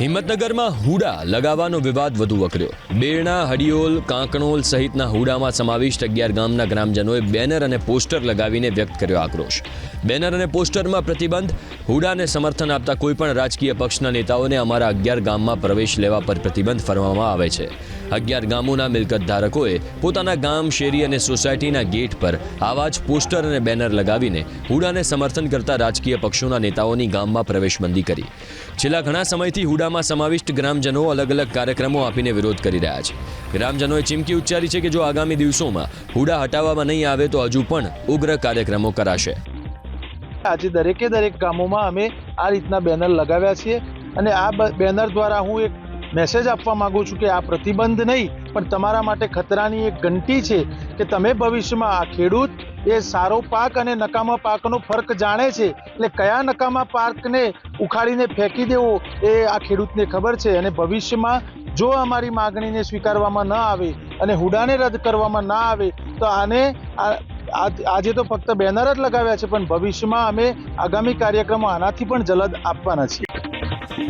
હિંમતનગરમાં હુડા લગાવવાનો વિવાદ વધુ વકર્યો. બેરણા, હડિયોલ, કાંકણોલ સહિતના હુડામાં સમાવિષ્ટ અગિયાર ગામના ગ્રામજનોએ બેનર અને પોસ્ટર લગાવીને વ્યક્ત કર્યો આક્રોશ. બેનર અને પોસ્ટરમાં પ્રતિબંધ, હુડાને સમર્થન આપતા કોઈપણ રાજકીય પક્ષના નેતાઓને અમારા અગિયાર ગામમાં પ્રવેશ લેવા પર પ્રતિબંધ ફરવામાં આવે છે. અગિયાર ગામોના મિલકત ધારકોએ પોતાના ગામ, શેરી અને સોસાયટીના ગેટ પર આવા જ પોસ્ટર અને બેનર લગાવીને હુડાને સમર્થન કરતા રાજકીય પક્ષોના નેતાઓની ગામમાં પ્રવેશબંધી કરી. છેલ્લા ઘણા સમયથી હુડામાં સમાવિષ્ટ ગ્રામજનો અલગ અલગ કાર્યક્રમો આપીને વિરોધ કરી રહ્યા છે. ગ્રામજનોએ ચીમકી ઉચ્ચારી છે કે જો આગામી દિવસોમાં હુડા હટાવવામાં નહીં આવે તો હજુ પણ ઉગ્ર કાર્યક્રમો કરાશે. આજે દરેકે દરેક ગામોમાં અમે આ રીતના બેનર લગાવ્યા છીએ અને આ બેનર દ્વારા હું એક મેસેજ આપવા માગું છું કે આ પ્રતિબંધ નહીં, પણ તમારા માટે ખતરાની એક ઘંટી છે કે તમે ભવિષ્યમાં આ ખેડૂત એ સારો પાક અને નકામા પાકનો ફરક જાણે છે. એટલે કયા નકામા પાકને ઉખાડીને ફેંકી દેવો એ આ ખેડૂતને ખબર છે અને ભવિષ્યમાં જો અમારી માગણીને સ્વીકારવામાં ન આવે અને હુડાને રદ કરવામાં ના આવે, તો આને આજ- તો ફક્ત બેનર જ લગાવ્યા છે, પણ ભવિષ્યમાં અમે આગામી કાર્યક્રમો આનાથી પણ જલદ આપવાના છીએ.